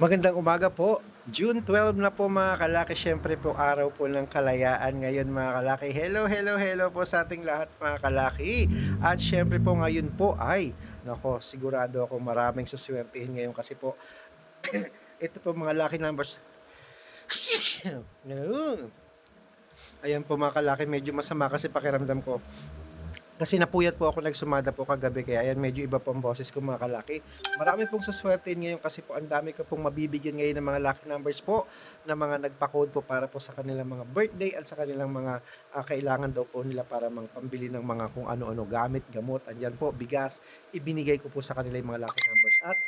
Magandang umaga po. June 12 na po mga kalaki. Siyempre po araw po ng kalayaan ngayon mga kalaki. Hello, hello, hello po sa ating lahat mga kalaki. At siyempre po ngayon po ay, nako, sigurado ako maraming suswertihin ngayon kasi po, ito po mga lucky numbers. Ayan po mga kalaki, medyo masama kasi pakiramdam ko. Kasi napuyat po ako nagsumada po kagabi kaya ayan medyo iba po ang boses ko mga kalaki. Marami pong suswertein ngayon kasi po ang dami ko pong mabibigyan ngayon ng mga lucky numbers po na mga nagpa-code po para po sa kanilang mga birthday at sa kanilang mga ah, kailangan daw po nila para mang pambili ng mga kung ano-ano gamit, gamot, andyan po, bigas. Ibinigay ko po sa kanila yung mga lucky numbers at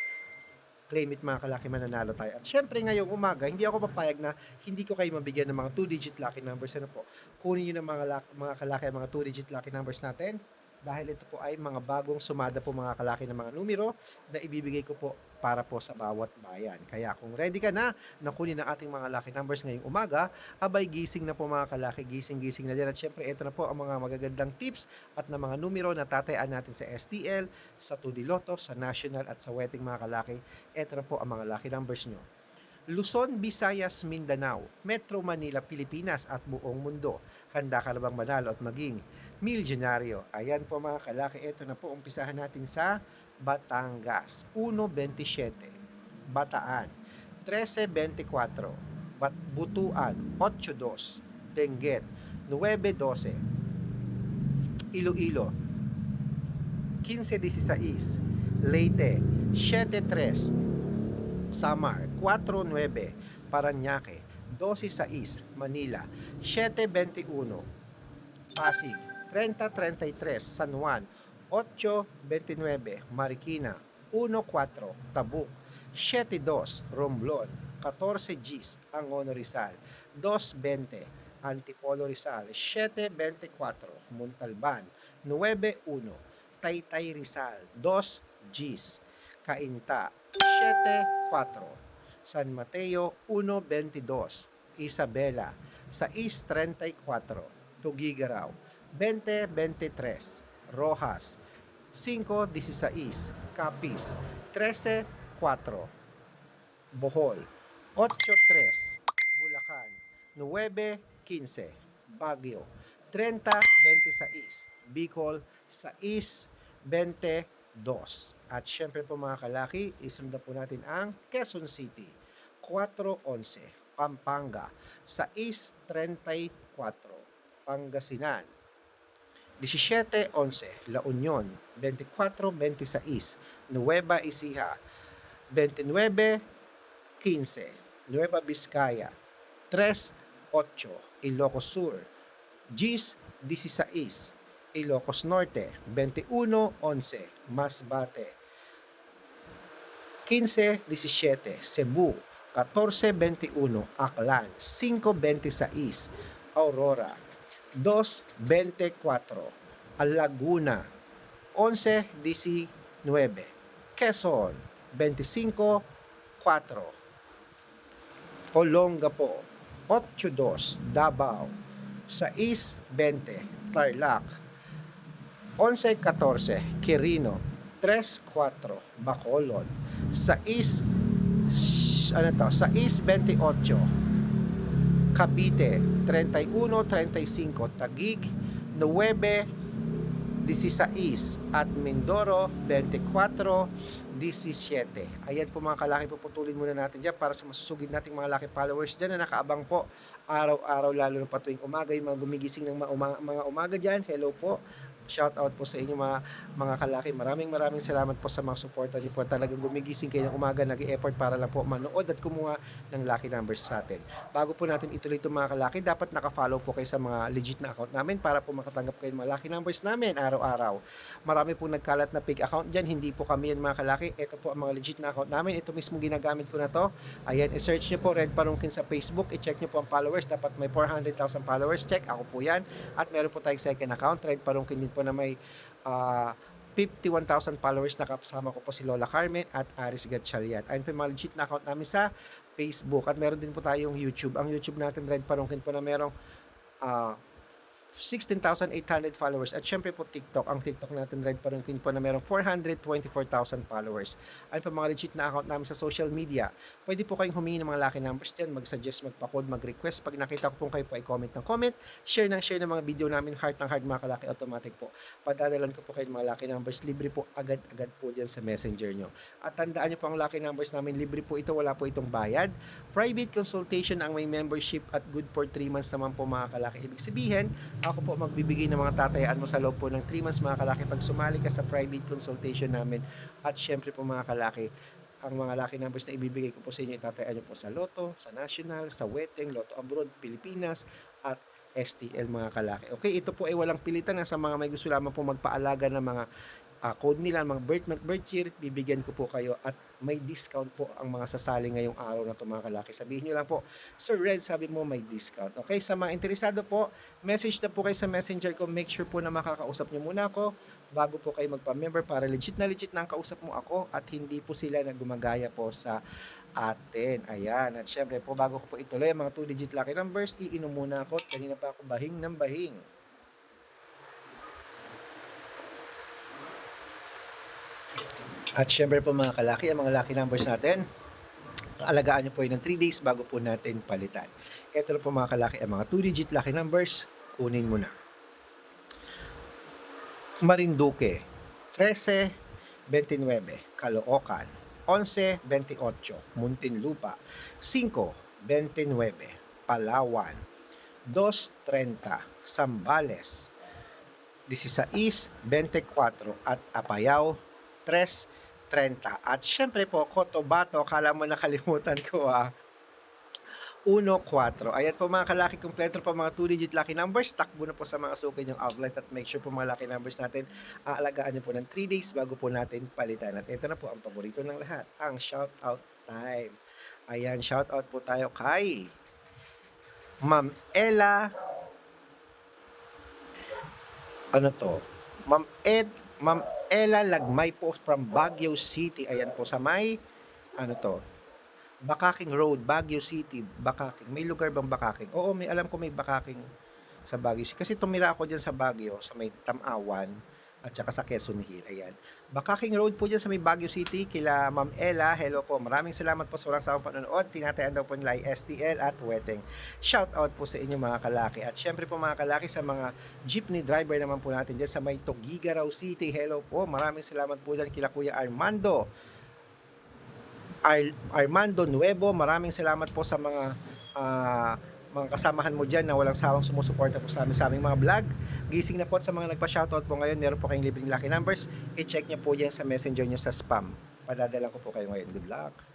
claim it mga kalaki mananalo tayo. At syempre ngayong umaga, hindi ako papayag na hindi ko kayo mabigyan ng mga 2-digit lucky numbers. Ano po? Kunin nyo ng mga, mga kalaki mga 2-digit lucky numbers natin dahil ito po ay mga bagong sumada po mga kalaki ng mga numero na ibibigay ko po para po sa bawat bayan. Kaya kung ready ka na na kunin ang ating mga lucky numbers ngayong umaga, abay gising na po mga kalaki, gising-gising na din. At syempre ito na po ang mga magagandang tips at na mga numero na tatayaan natin sa STL, sa 2D Lotto, sa National at sa Wedding mga kalaki. Ito na po ang mga lucky numbers nyo. Luzon, Visayas, Mindanao, Metro Manila, Pilipinas at buong mundo. Handa ka na bang manalo at maging milyonaryo? Ayan po mga kalaki, ito na po umpisahan natin sa Batangas. 1.27, Bataan. 13.24, Bat Butuan. 8.2, Benguet. 9.12, Iloilo. 15.16, Leyte. 7.3, Samar, 4.9, Paranaque, 12.6, Manila, 7.21, Pasig, 30.33, San Juan, 8.29, Marikina, 1.4, Tabuk, 7.2, Romblon, 14 Gs, Angono Rizal, 2.20, Antipolo Rizal, 7.24, Montalban, 9.1, Taytay Rizal, 2 Gs, Cainta, 7.4, San Mateo. 1.22, Isabela. 6.34, Tugigaraw. 20.23, Rojas 5.16, Capiz. 13.4, Bohol. 8.3, Bulacan. 9.15, Baguio. 30.26, Bicol. 6.22. At syempre po mga kalaki, isunod na po natin ang Quezon City. 4.11, Pampanga. 6.34, Pangasinan 17.11, La Union. 24.26, Nueva Ecija. 29.15, Nueva Vizcaya. 3.8, Ilocos Sur. Gis 16, Ilocos Norte. 21.11, Masbate. 15.17, Cebu 14.21, Aklan 5.26, Aurora 2.24, Laguna 11.19, Quezon 25.4, Olongapo 8.2, Davao 6.20, Tarlac 11.14, Quirino 3.4, Bacolod 6 ano to, 6.28 Cavite 31.35 Tagig 9.16 at Mindoro 24.17 Ayan po mga kalaki, puputulin muna natin dyan para sa masusugid nating mga laki followers dyan na nakaabang po araw-araw lalo na patuwing umaga. Yung mga gumigising ng mga umaga, mga umaga dyan hello po shout out po sa inyo mga mga kalaki. Maraming maraming salamat po sa mga suporta niyo po. Talagang gumigising kayo ng umaga, nag-effort para lang po manood at kumuha ng lucky numbers sa atin. Bago po natin ituloy itong mga kalaki, dapat naka-follow po kayo sa mga legit na account namin para po makatanggap kayo ng mga lucky numbers namin araw-araw. Marami po nagkalat na fake account dyan, hindi po kami yan mga kalaki. Ito po ang mga legit na account namin. Ito mismo ginagamit ko na to. Ayan, i-search niyo po Red Parungkin sa Facebook. I-check niyo po ang followers. Dapat may 400,000 followers. Check, ako po yan. At meron po tayong second account, Red Parungkin po na may ah, 51,000 followers na kasama ko po si Lola Carmen at Aris Gatchalian. Ayun po yung mga legit na account namin sa Facebook at meron din po tayong YouTube. Ang YouTube natin Red Parungkin po na merong ah, 16,800 followers. At syempre po TikTok. Ang TikTok natin red pa rin po na meron 424,000 followers. Ay pa mga legit na account namin sa social media. Pwede po kayong humingi ng mga lucky numbers dyan, mag-suggest, magpa-code, mag-request. Pag nakita ko po kayo po ay comment ng comment, share ng share ng mga video namin, heart ng heart mga kalaki automatic po. Padadalan ko po kayo ng mga lucky numbers, libre po agad-agad po dyan sa messenger nyo. At tandaan nyo po ang lucky numbers namin, libre po ito, wala po itong bayad. Private consultation ang may membership at good for 3 months naman po mga kalaki. Ibig sabihin, ako po magbibigay ng mga tatayaan mo sa loob po ng 3 months mga kalaki pag sumali ka sa private consultation namin. At syempre po mga kalaki, ang mga lucky numbers na ibibigay ko po sa inyo, itatayaan nyo po sa Lotto, sa National, sa Weteng, Lotto Abroad, Pilipinas, at STL mga kalaki. Okay, ito po ay walang pilitan na sa mga may gusto lamang po magpaalaga ng mga ah, code nila, mga birth month, birth bibigyan ko po kayo at may discount po ang mga sasali ngayong araw na ito mga kalaki. Sabihin nyo lang po, Sir Red, sabi mo may discount. Okay, sa mga interesado po, message na po kayo sa messenger ko. Make sure po na makakausap nyo muna ako bago po kayo magpa-member para legit na legit na ang kausap mo ako at hindi po sila na gumagaya po sa atin. Ayan. At syempre po, bago ko po ituloy ang mga 2-digit lucky numbers, iinom muna ako. Kanina pa ako bahing ng bahing. At syempre po mga kalaki, ang mga lucky numbers natin, alagaan nyo po yun ng 3 days bago po natin palitan. Ito na po mga kalaki, ang mga 2-digit lucky numbers, kunin mo na. Marinduque, 13-29, Caloocan, 11-28, Muntinlupa, 5-29, Palawan, 2-30, Zambales, 16-24 at Apayao, 3-30. At syempre po, Cotabato, akala mo nakalimutan ko ah, 1-4. Ayan po mga kalaki, kompleto po mga 2-digit lucky numbers. Takbo na po sa mga suki yung outlet at make sure po mga lucky numbers natin aalagaan nyo po ng 3 days bago po natin palitan. At ito na po ang paborito ng lahat, ang shout out time. Ayan, shout out po tayo kay Ma'am Ella ano to? Ma'am Ed, Ma'am Ella Lagmay po from Baguio City. Ayan po sa may ano to? Bakaking Road, Baguio City, Bakaking. May lugar bang Bakaking? Oo, may alam ko may Bakaking sa Baguio City. Kasi tumira ako diyan sa Baguio, sa may Tamawan at saka sa Quezon Hill. Ayan. Bakaking Road po dyan sa may Baguio City, kila Ma'am Ella. Hello po. Maraming salamat po sa walang sawang panonood. Tinatayan daw po nila STL at Weteng. Shout out po sa inyo mga kalaki. At syempre po mga kalaki sa mga jeepney driver naman po natin dyan sa may Tugigaraw City. Hello po. Maraming salamat po dyan kila Kuya Armando. Ar- Armando Nuevo, maraming salamat po sa mga ah, mga kasamahan mo dyan na walang sawang sumusuporta po sa amin sa aming mga vlog. Gising na po sa mga nagpa-shoutout po ngayon, meron po kayong libreng lucky numbers. I-check niyo po yan sa messenger niyo sa spam. Padadala ko po kayo ngayon. Good luck!